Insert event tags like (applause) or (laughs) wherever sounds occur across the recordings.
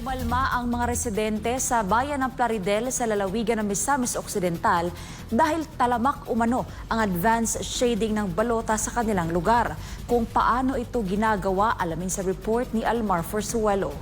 Umalma ang mga residente sa bayan ng Plaridel sa lalawigan ng Misamis Occidental dahil talamak umano ang advanced shading ng balota sa kanilang lugar. Kung paano ito ginagawa, alamin sa report ni Almar Forsuelo.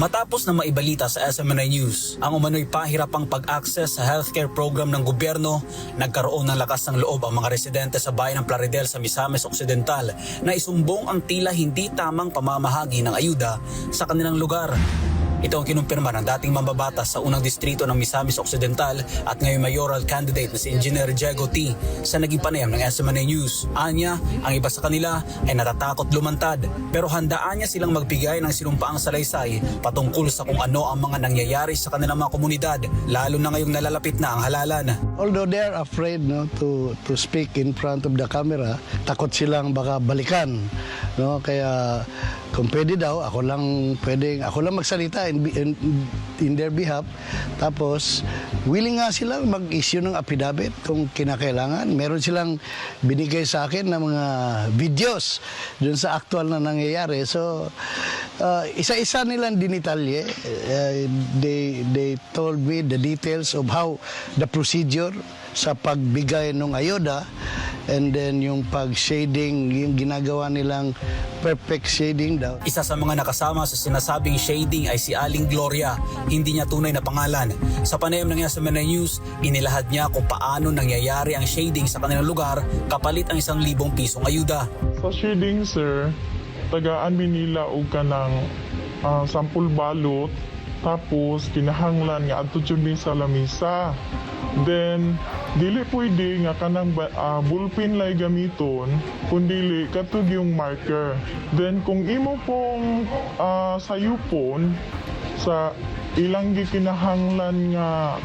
Matapos na maibalita sa SMNI News, ang umano'y pahirapang pag-access sa healthcare program ng gobyerno, nagkaroon ng lakas ng loob ang mga residente sa bayan ng Plaridel sa Misamis Occidental na isumbong ang tila hindi tamang pamamahagi ng ayuda sa kanilang lugar. Ito ang kinumpirma ng dating mambabatas sa unang distrito ng Misamis Occidental at ngayon mayoral candidate na si Engineer Diego T sa naging panayam ng SMNA News. Anya, ang iba sa kanila ay natatakot lumantad pero handaan niya silang magbigay ng sinumpaang salaysay patungkol sa kung ano ang mga nangyayari sa kanilang mga komunidad lalo na ngayong nalalapit na ang halalan. Although they're afraid no to to speak in front of the camera, takot silang baka balikan, no? Kaya kung pwede daw, ako lang pwedeng ako lang magsalita in, in, in their behalf. Tapos willing nga sila mag-issue ng affidavit kung kinakailangan. Meron silang binigay sa akin ng mga videos dun sa actual na nangyayari. So uh, isa-isa nilang dinitalye. Uh, they they told me the details of how the procedure sa pagbigay ng ayuda and then yung pag-shading, yung ginagawa nilang perfect shading daw. Isa sa mga nakasama sa sinasabing shading ay si Aling Gloria. Hindi niya tunay na pangalan. Sa panayam ng SMNA News, inilahad niya kung paano nangyayari ang shading sa kanilang lugar kapalit ang isang libong pisong ayuda. Sa shading, sir, tagaan mi nila og kanang ah, sampul balot tapos kinahanglan nga adto sa lamisa. Then dili pwede nga kanang ba- ah, ballpen lay gamiton kundili katug yung marker. Then kung imo pong ah, sayupon sa ilang gikinahanglan nga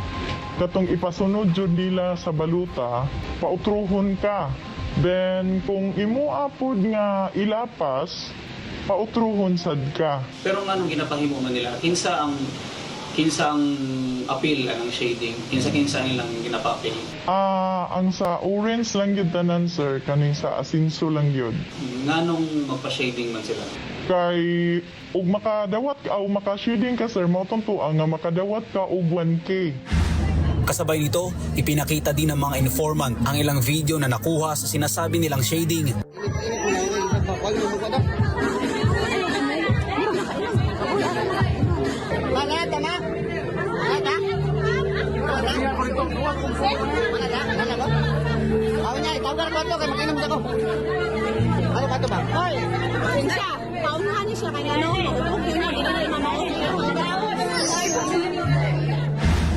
katong ipasunod jud nila sa baluta, pautruhon ka. Then kung imo apod nga ilapas, pautruhon sad ka. Pero nga nung ginapahimo man nila, kinsa ang kinsa ang appeal ang shading, kinsa kinsa nilang ginapa-appeal. Ah, ang sa orange lang gyud tanan sir, kaning sa asinso lang gyud. Nganong magpa-shading man sila? Kay ug makadawat ka o maka-shading ka sir, mao tuntuan nga makadawat ka og 1k. Kasabay nito, ipinakita din ng mga informant ang ilang video na nakuha sa sinasabi nilang shading. Wala, Wala, ko? Ako niya, itawagan ko ito, kaya mag-inom ako. Ano ba ito ba? Hoy! siya. Paunahan niya siya kaya ano, maulog yun na, hindi na mamaulog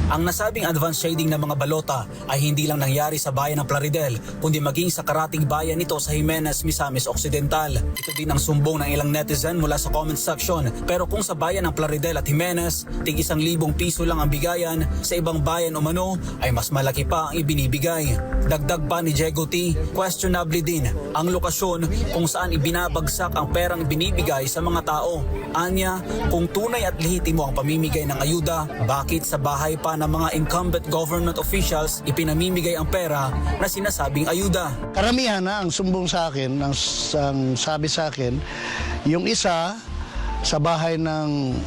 Ang nasabing advanced shading ng mga balota ay hindi lang nangyari sa bayan ng Plaridel, kundi maging sa karating bayan nito sa Jimenez, Misamis Occidental. Ito din ang sumbong ng ilang netizen mula sa comment section. Pero kung sa bayan ng Plaridel at Jimenez, tig isang libong piso lang ang bigayan, sa ibang bayan o mano ay mas malaki pa ang ibinibigay. Dagdag pa ni Diego T, questionable din ang lokasyon kung saan ibinabagsak ang perang binibigay sa mga tao. Anya, kung tunay at lehitimo ang pamimigay ng ayuda, bakit sa bahay pa ng mga incumbent government officials ipinamimigay ang pera na sinasabing ayuda? Karamihan na ang sumbong sa akin, ang, ang sabi sa akin, yung isa sa bahay ng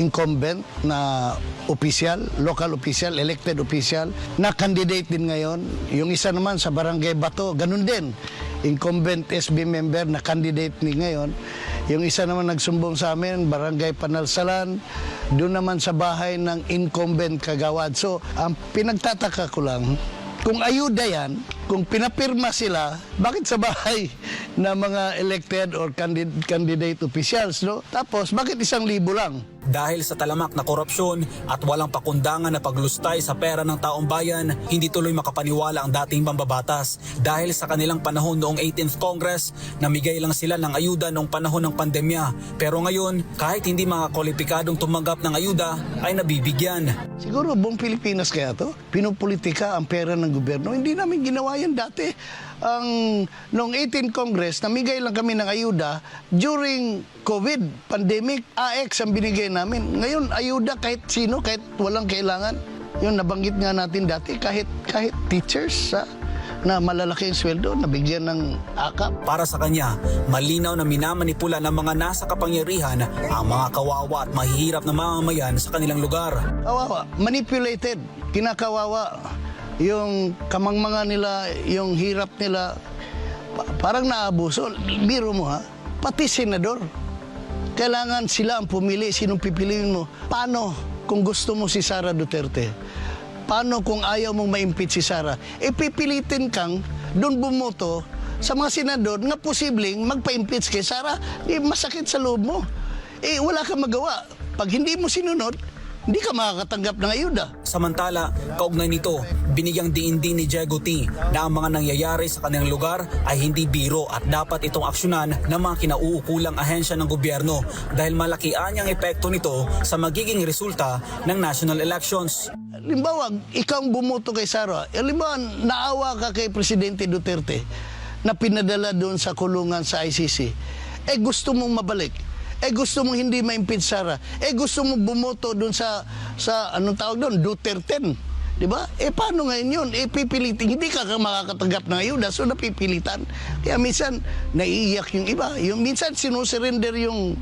incumbent na official, local official, elected official, na candidate din ngayon. Yung isa naman sa Barangay Bato, ganun din. Incumbent SB member na candidate ni ngayon. Yung isa naman nagsumbong sa amin, Barangay Panalsalan, doon naman sa bahay ng incumbent Kagawad. So, ang pinagtataka ko lang, kung ayuda yan, kung pinapirma sila, bakit sa bahay (laughs) ng mga elected or candid- candidate officials, no? Tapos, bakit isang libo lang? Dahil sa talamak na korupsyon at walang pakundangan na paglustay sa pera ng taong bayan, hindi tuloy makapaniwala ang dating mambabatas. Dahil sa kanilang panahon noong 18th Congress, namigay lang sila ng ayuda noong panahon ng pandemya. Pero ngayon, kahit hindi mga kwalipikadong tumanggap ng ayuda, ay nabibigyan. Siguro buong Pilipinas kaya to? Pinupolitika ang pera ng gobyerno. Hindi namin ginawa yan dati. Ang noong 18 Congress, namigay lang kami ng ayuda during COVID pandemic. AX ang binigay namin. Ngayon, ayuda kahit sino, kahit walang kailangan. Yung nabanggit nga natin dati, kahit kahit teachers sa na malalaki ang sweldo, nabigyan ng akap. Para sa kanya, malinaw na minamanipula ng mga nasa kapangyarihan ang mga kawawa at mahihirap na mamamayan sa kanilang lugar. Kawawa, manipulated, kinakawawa. Yung kamangmanga nila, yung hirap nila, pa- parang naabuso. Biro mo ha, pati senador. Kailangan sila ang pumili, sinong pipiliin mo. Paano kung gusto mo si Sara Duterte? Paano kung ayaw mong ma-impeach si Sara? E pipilitin kang doon bumoto sa mga senador na posibleng magpa-impeach kay Sara. Eh, masakit sa loob mo. Eh, wala kang magawa. Pag hindi mo sinunod, hindi ka makakatanggap ng ayuda. Samantala, kaugnay nito, binigyang diin din ni Diego T na ang mga nangyayari sa kanilang lugar ay hindi biro at dapat itong aksyonan ng mga kinauukulang ahensya ng gobyerno dahil malaki ang epekto nito sa magiging resulta ng national elections. Limbawa, ikaw bumoto kay Sara. Eh, Limbawa, naawa ka kay Presidente Duterte na pinadala doon sa kulungan sa ICC. Eh gusto mong mabalik. Eh gusto mong hindi ma-impeach. Eh gusto mong bumoto doon sa, sa anong tawag doon, Duterte. Di ba? Eh paano ngayon yun? Eh pipilitin, hindi ka ka makakatanggap ng ayuda, so napipilitan. Kaya minsan, naiiyak yung iba. Yung, minsan, sinusurrender yung,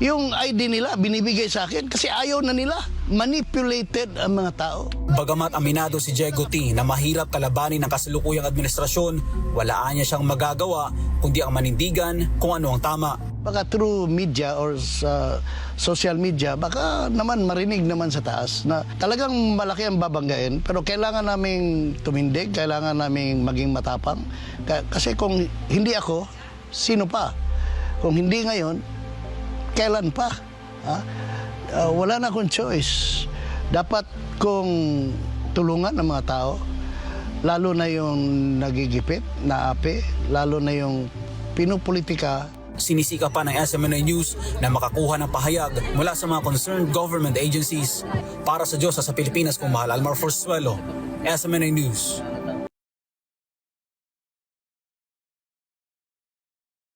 yung ID nila, binibigay sa akin kasi ayaw na nila. Manipulated ang mga tao. Bagamat aminado si Diego T na mahirap kalabanin ng kasalukuyang administrasyon, walaan niya siyang magagawa kundi ang manindigan kung ano ang tama. Baka through media or sa social media, baka naman marinig naman sa taas na talagang malaki ang babanggain. Pero kailangan naming tumindig, kailangan naming maging matapang. Ka- Kasi kung hindi ako, sino pa? Kung hindi ngayon, kailan pa? Ha? Ah, wala na akong choice. Dapat kong tulungan ng mga tao, lalo na yung nagigipit, naapi, lalo na yung pinupolitika Sinisika pa ng SMNA News na makakuha ng pahayag mula sa mga concerned government agencies. Para sa Diyos sa Pilipinas kung mahal, Almar Forzuelo, SMNA News.